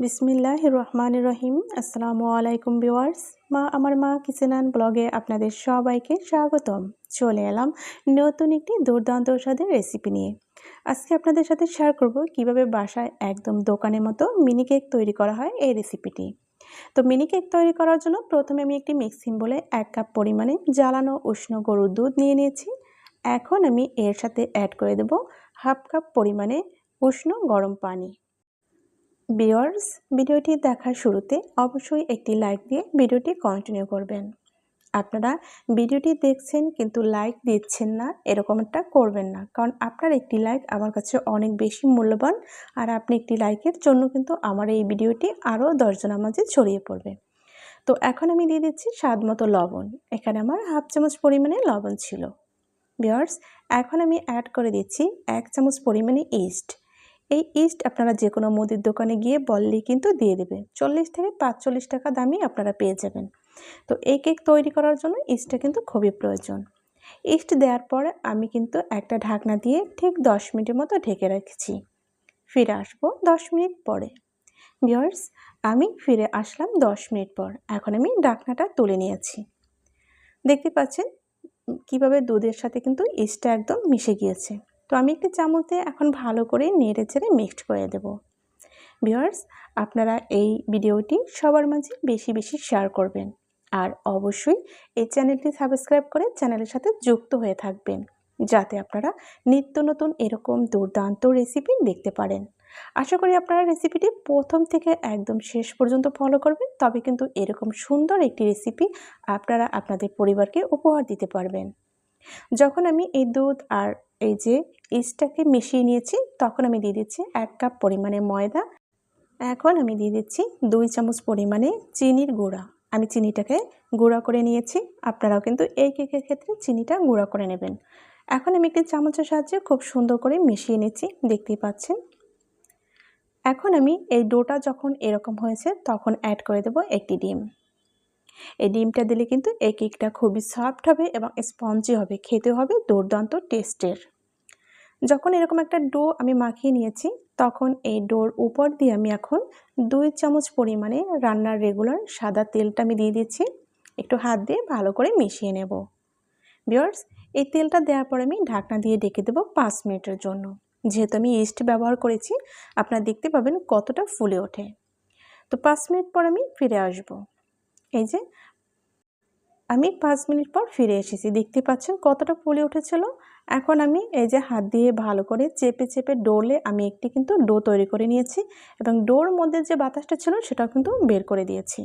বিসমিল্লাহ রহমান রহিম। আসসালামু আলাইকুম বিওয়ার্স মা, আমার মা কিচেনান ব্লগে আপনাদের সবাইকে স্বাগতম। চলে এলাম নতুন একটি দুর্দান্ত স্বাদের রেসিপি নিয়ে। আজকে আপনাদের সাথে শেয়ার করব কীভাবে বাসায় একদম দোকানের মতো মিনি কেক তৈরি করা হয় এই রেসিপিটি। তো মিনি কেক তৈরি করার জন্য প্রথমে আমি একটি মিক্সিং বলে এক কাপ পরিমাণে জ্বালানো উষ্ণ গরুর দুধ নিয়ে নিয়েছি। এখন আমি এর সাথে অ্যাড করে দেব হাফ কাপ পরিমাণে উষ্ণ গরম পানি। বিয়ার্স ভিডিওটি দেখার শুরুতে অবশ্যই একটি লাইক দিয়ে ভিডিওটি কন্টিনিউ করবেন। আপনারা ভিডিওটি দেখছেন কিন্তু লাইক দিচ্ছেন না, এরকমটা করবেন না। কারণ আপনার একটি লাইক আমার কাছে অনেক বেশি মূল্যবান আর আপনি একটি লাইকের জন্য কিন্তু আমার এই ভিডিওটি আরও দশজনের মাঝে ছড়িয়ে পড়বে। তো এখন আমি দিয়ে দিচ্ছি স্বাদ মতো লবণ। এখানে আমার হাফ চামচ পরিমাণে লবণ ছিল। বিয়ার্স এখন আমি অ্যাড করে দিচ্ছি এক চামচ পরিমাণে ইস্ট এই ইস্ট আপনারা যে কোনো মুদির দোকানে গিয়ে বললেই কিন্তু দিয়ে দেবে। চল্লিশ থেকে পাঁচচল্লিশ টাকা দামই আপনারা পেয়ে যাবেন। তো এই কেক তৈরি করার জন্য ইস্টটা কিন্তু খুবই প্রয়োজন। ইস্ট দেওয়ার পরে আমি কিন্তু একটা ঢাকনা দিয়ে ঠিক দশ মিনিটের মতো ঢেকে রাখছি। ফিরে আসব দশ মিনিট পরে। ভিওর্স আমি ফিরে আসলাম দশ মিনিট পর। এখন আমি ঢাকনাটা তুলে নিয়েছি। দেখতে পাচ্ছেন কীভাবে দুধের সাথে কিন্তু ইস্টটা একদম মিশে গিয়েছে। তো আমি একটি চামচ এখন ভালো করে নেড়ে চেড়ে মিক্সড করে দেব। ভিওয়ার্স আপনারা এই ভিডিওটি সবার মাঝে বেশি বেশি শেয়ার করবেন। আর অবশ্যই এই চ্যানেলটি সাবস্ক্রাইব করে চ্যানেলের সাথে যুক্ত হয়ে থাকবেন, যাতে আপনারা নিত্য নতুন এরকম দুর্দান্ত রেসিপি দেখতে পারেন। আশা করি আপনারা রেসিপিটি প্রথম থেকে একদম শেষ পর্যন্ত ফলো করবেন, তবে কিন্তু এরকম সুন্দর একটি রেসিপি আপনারা আপনাদের পরিবারকে উপহার দিতে পারবেন। যখন আমি এই দুধ আর এই যে ইস্টটাকে মিশিয়ে নিয়েছি, তখন আমি দিয়ে দিচ্ছি এক কাপ পরিমাণে ময়দা। এখন আমি দিয়ে দিচ্ছি দুই চামচ পরিমাণে চিনির গুঁড়া। আমি চিনিটাকে গুঁড়া করে নিয়েছি। আপনারাও কিন্তু এই কেকের ক্ষেত্রে চিনিটা গুঁড়া করে নেবেন। এখন আমি একটি চামচের সাহায্যে খুব সুন্দর করে মিশিয়ে নিচ্ছি, দেখতেই পাচ্ছেন। এখন আমি এই ডোটা যখন এরকম হয়েছে, তখন অ্যাড করে দেব একটি ডিম। এই ডিমটা দিলে কিন্তু এই কেকটা খুবই সফট হবে এবং স্পঞ্জি হবে, খেতে হবে দুর্দান্ত টেস্টের যখন এরকম একটা ডো আমি মাখিয়ে নিয়েছি, তখন এই ডোর উপর দিয়ে আমি এখন দুই চামচ পরিমাণে রান্নার রেগুলার সাদা তেলটা আমি দিয়ে দিচ্ছি, একটু হাত দিয়ে ভালো করে মিশিয়ে নেব। বিয়ার্স এই তেলটা দেওয়ার পর আমি ঢাকনা দিয়ে ডেকে দেবো পাঁচ মিনিটের জন্য। যেহেতু আমি ইস্ট ব্যবহার করেছি, আপনারা দেখতে পাবেন কতটা ফুলে ওঠে। তো পাঁচ মিনিট পর আমি ফিরে আসব। এই যে, আমি পাঁচ মিনিট পর ফিরে এসেছি। দেখতে পাচ্ছেন কতটা ফুলে উঠেছিল। এখন আমি এই যে হাত দিয়ে ভালো করে চেপে চেপে ডোলে আমি একটি কিন্তু ডো তৈরি করে নিয়েছি এবং ডোর মধ্যে যে বাতাসটা ছিল সেটাও কিন্তু বের করে দিয়েছি।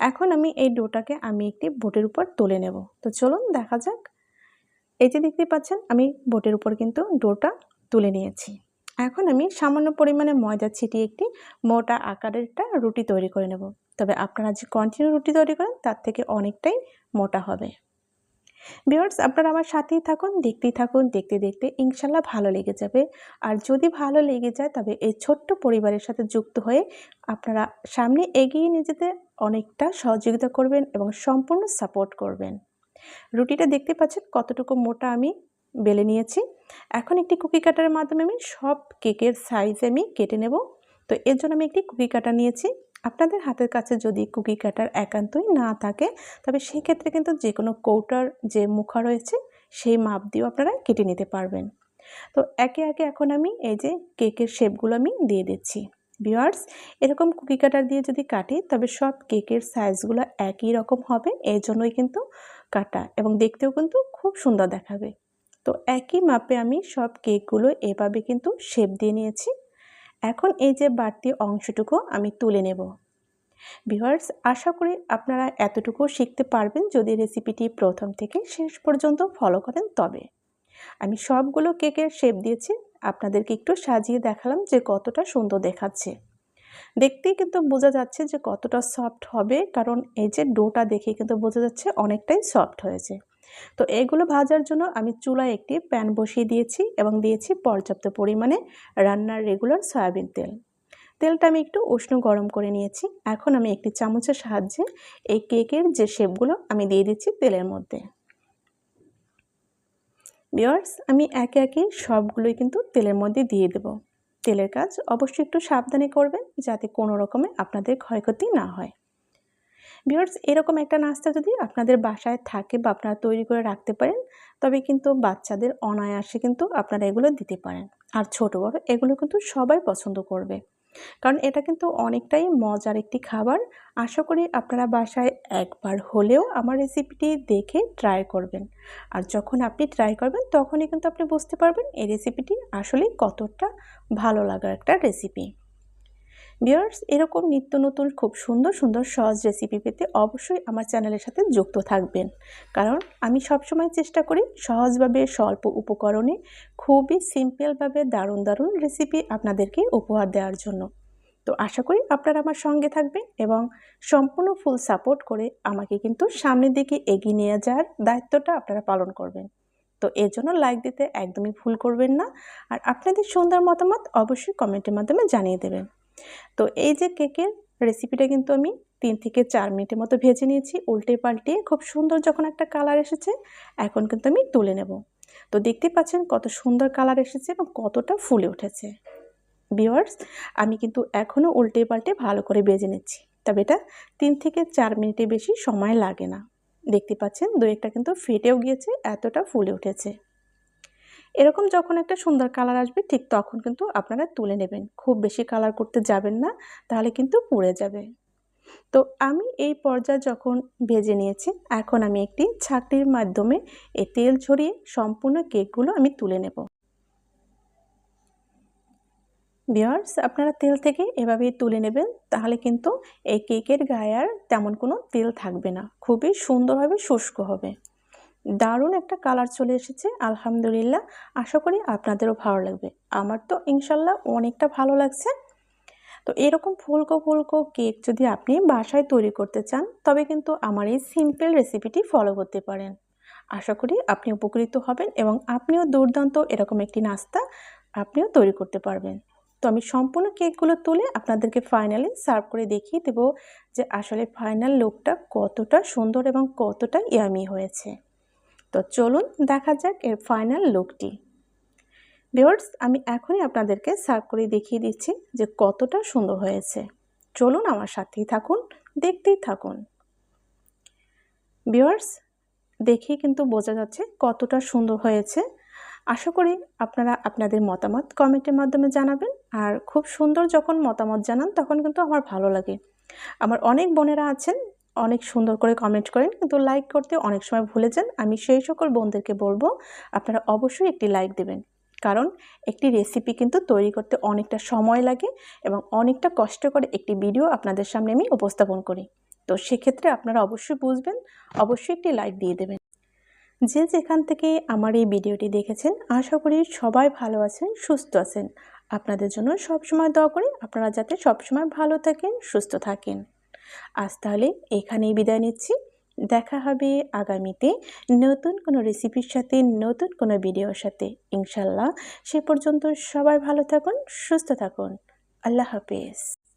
এখন আমি এই ডোটাকে আমি একটি বোটের উপর তুলে নেব। তো চলুন দেখা যাক। এই যে দেখতে পাচ্ছেন আমি বোটের উপর কিন্তু ডোটা তুলে নিয়েছি। এখন আমি সামান্য পরিমাণে ময়দা ছিটিয়ে একটি মোটা আকারের একটা রুটি তৈরি করে নেব। তবে আপনারা যে কন্টিনিউ রুটি তৈরি করেন, তার থেকে অনেকটাই মোটা হবে। ভিওয়ার্স আপনারা আমার সাথেই থাকুন, দেখতেই থাকুন, দেখতে দেখতে ইনশাল্লাহ ভালো লেগে যাবে। আর যদি ভালো লেগে যায়, তবে এই ছোট্ট পরিবারের সাথে যুক্ত হয়ে আপনারা সামনে এগিয়ে নিয়ে যেতে অনেকটা সহযোগিতা করবেন এবং সম্পূর্ণ সাপোর্ট করবেন। রুটিটা দেখতে পাচ্ছেন কতটুকু মোটা আমি বেলে নিয়েছি। এখন একটি কুকি কাটারের মাধ্যমে আমি সব কেকের সাইজ আমি কেটে নেব। তো এর জন্য আমি একটি কুকি কাটা নিয়েছি। আপনাদের হাতের কাছে যদি কুকি কাটার একান্তই না থাকে, তবে সেক্ষেত্রে কিন্তু যে কোনো কৌটার যে মুখা রয়েছে, সেই মাপ দিয়েও আপনারা কেটে নিতে পারবেন। তো একে একে এখন আমি এই যে কেকের শেপগুলো আমি দিয়ে দিচ্ছি। বিয়ার্স এরকম কুকি কাটার দিয়ে যদি কাটি, তবে সব কেকের সাইজগুলো একই রকম হবে। এই জন্যই কিন্তু কাটা এবং দেখতেও কিন্তু খুব সুন্দর দেখাবে। তো একই মাপে আমি সব কেকগুলো এভাবে কিন্তু শেপ দিয়ে নিয়েছি। এখন এই যে বাড়তি অংশটুকু আমি তুলে নেব। ভিউয়ার্স আশা করি আপনারা এতটুকু শিখতে পারবেন যদি রেসিপিটি প্রথম থেকে শেষ পর্যন্ত ফলো করেন তবে। আমি সবগুলো কেকের শেপ দিয়েছি, আপনাদেরকে একটু সাজিয়ে দেখালাম যে কতটা সুন্দর দেখাচ্ছে। দেখতেই কিন্তু বোঝা যাচ্ছে যে কতটা সফট হবে, কারণ এই যে ডোটা দেখে কিন্তু বোঝা যাচ্ছে অনেকটাই সফট হয়েছে। তো এগুলো ভাজার জন্য আমি চুলায় একটি প্যান বসিয়ে দিয়েছি এবং দিয়েছি পর্যাপ্ত পরিমাণে রান্নার রেগুলার সয়াবিন তেল। তেলটা আমি একটু উষ্ণ গরম করে নিয়েছি। এখন আমি একটি চামচের সাহায্যে এই কেকের যে শেপগুলো আমি দিয়ে দিচ্ছি তেলের মধ্যে। বিয়ার্স আমি একে একে সবগুলোই কিন্তু তেলের মধ্যে দিয়ে দেব। তেলের কাজ অবশ্যই একটু সাবধানে করবেন যাতে কোনো রকমে আপনাদের ক্ষয়ক্ষতি না হয়। ভিউয়ার্স এরকম একটা নাস্তা যদি আপনাদের বাসায় থাকে বা আপনারা তৈরি করে রাখতে পারেন, তবে কিন্তু বাচ্চাদের অনায়াসে কিন্তু আপনারা এগুলো দিতে পারেন। আর ছোট, বড়, এগুলো কিন্তু সবাই পছন্দ করবে। কারণ এটা কিন্তু অনেকটাই মজার একটি খাবার। আশা করি আপনারা বাসায় একবার হলেও আমার রেসিপিটি দেখে ট্রাই করবেন। আর যখন আপনি ট্রাই করবেন, তখনই কিন্তু আপনি বুঝতে পারবেন এই রেসিপিটি আসলে কতটা ভালো লাগার একটা রেসিপি বিয়ার্স এরকম নিত্য নতুন, খুব সুন্দর সুন্দর, সহজ রেসিপি পেতে অবশ্যই আমার চ্যানেলের সাথে যুক্ত থাকবেন। কারণ আমি সবসময় চেষ্টা করি সহজভাবে স্বল্প উপকরণে খুবই সিম্পলভাবে দারুণ দারুণ রেসিপি আপনাদেরকে উপহার দেওয়ার জন্য। তো আশা করি আপনারা আমার সঙ্গে থাকবেন এবং সম্পূর্ণ ফুল সাপোর্ট করে আমাকে কিন্তু সামনের দিকে এগিয়ে নিয়ে যাওয়ার দায়িত্বটা আপনারা পালন করবেন। তো এর জন্য লাইক দিতে একদমই ভুল করবেন না। আর আপনাদের সুন্দর মতামত অবশ্যই কমেন্টের মাধ্যমে জানিয়ে দেবেন। তো এই যে কেকের রেসিপিটা কিন্তু আমি তিন থেকে চার মিনিটের মতো ভেজে নিয়েছি, উল্টে পাল্টিয়ে খুব সুন্দর যখন একটা কালার এসেছে, এখন কিন্তু আমি তুলে নেব। তো দেখতে পাচ্ছেন কত সুন্দর কালার এসেছে এবং কতটা ফুলে উঠেছে। বিওয়ার্স আমি কিন্তু এখনও উল্টে পাল্টে ভালো করে বেজে নিচ্ছি। তবে এটা তিন থেকে চার মিনিটের বেশি সময় লাগে না। দেখতে পাচ্ছেন দু একটা কিন্তু ফেটেও গিয়েছে, এতটা ফুলে উঠেছে। এরকম যখন একটা সুন্দর কালার আসবে, ঠিক তখন কিন্তু আপনারা তুলে নেবেন। খুব বেশি কালার করতে যাবেন না, তাহলে কিন্তু পুড়ে যাবে। তো আমি এই পর্যায়ে যখন ভেজে নিয়েছি, এখন আমি একটি ছাকনির মাধ্যমে এই তেল ছড়িয়ে সম্পূর্ণ কেকগুলো আমি তুলে নেব। বিয়ার্স আপনারা তেল থেকে এভাবেই তুলে নেবেন, তাহলে কিন্তু এই কেকের গায়ে আর তেমন কোনো তেল থাকবে না। খুবই সুন্দরভাবে শুষ্ক হবে। দারুণ একটা কালার চলে এসেছে, আলহামদুলিল্লাহ। আশা করি আপনাদেরও ভালো লাগবে। আমার তো ইনশাল্লাহ অনেকটা ভালো লাগছে। তো এরকম ফুলকো ফুলকো কেক যদি আপনি বাসায় তৈরি করতে চান, তবে কিন্তু আমার এই সিম্পল রেসিপিটি ফলো করতে পারেন। আশা করি আপনি উপকৃত হবেন এবং আপনিও দুর্দান্ত এরকম একটি নাস্তা আপনিও তৈরি করতে পারবেন। তো আমি সম্পূর্ণ কেকগুলো তুলে আপনাদেরকে ফাইনালি সার্ভ করে দেখিয়ে দেবো যে আসলে ফাইনাল লুকটা কতটা সুন্দর এবং কতটা ইয়ামি হয়েছে। তো চলুন দেখা যাক এর ফাইনাল লুকটি ভিওর্স আমি এখনই আপনাদেরকে সার্ভ করে দেখিয়ে দিচ্ছি যে কতটা সুন্দর হয়েছে। চলুন আমার সাথেই থাকুন, দেখতেই থাকুন। ভিওর্স দেখেই কিন্তু বোঝা যাচ্ছে কতটা সুন্দর হয়েছে। আশা করি আপনারা আপনাদের মতামত কমেন্টের মাধ্যমে জানাবেন আর খুব সুন্দর যখন মতামত জানান তখন কিন্তু আমার ভালো লাগে। আমার অনেক বোনেরা আছেন অনেক সুন্দর করে কমেন্ট করেন। কিন্তু লাইক করতে অনেক সময় ভুলে যান। আমি সেই সকল বোনদেরকে বলব, আপনারা অবশ্যই একটি লাইক দেবেন। কারণ একটি রেসিপি কিন্তু তৈরি করতে অনেকটা সময় লাগে এবং অনেকটা কষ্ট করে একটি ভিডিও আপনাদের সামনে আমি উপস্থাপন করি। তো সেক্ষেত্রে আপনারা অবশ্যই বুঝবেন, অবশ্যই একটি লাইক দিয়ে দেবেন। যে যেখান থেকে আমার এই ভিডিওটি দেখেছেন, আশা করি সবাই ভালো আছেন, সুস্থ আছেন। আপনাদের জন্য সবসময় দোয়া করি। আপনারা যাতে সবসময় ভালো থাকেন, সুস্থ থাকেন। আজ তাহলে এখানেই বিদায় নিচ্ছি। দেখা হবে আগামীতে নতুন কোনো রেসিপির সাথে, নতুন কোনো ভিডিওর সাথে। ইনশাল্লাহ সে পর্যন্ত সবাই ভালো থাকুন, সুস্থ থাকুন। আল্লাহ হাফেজ।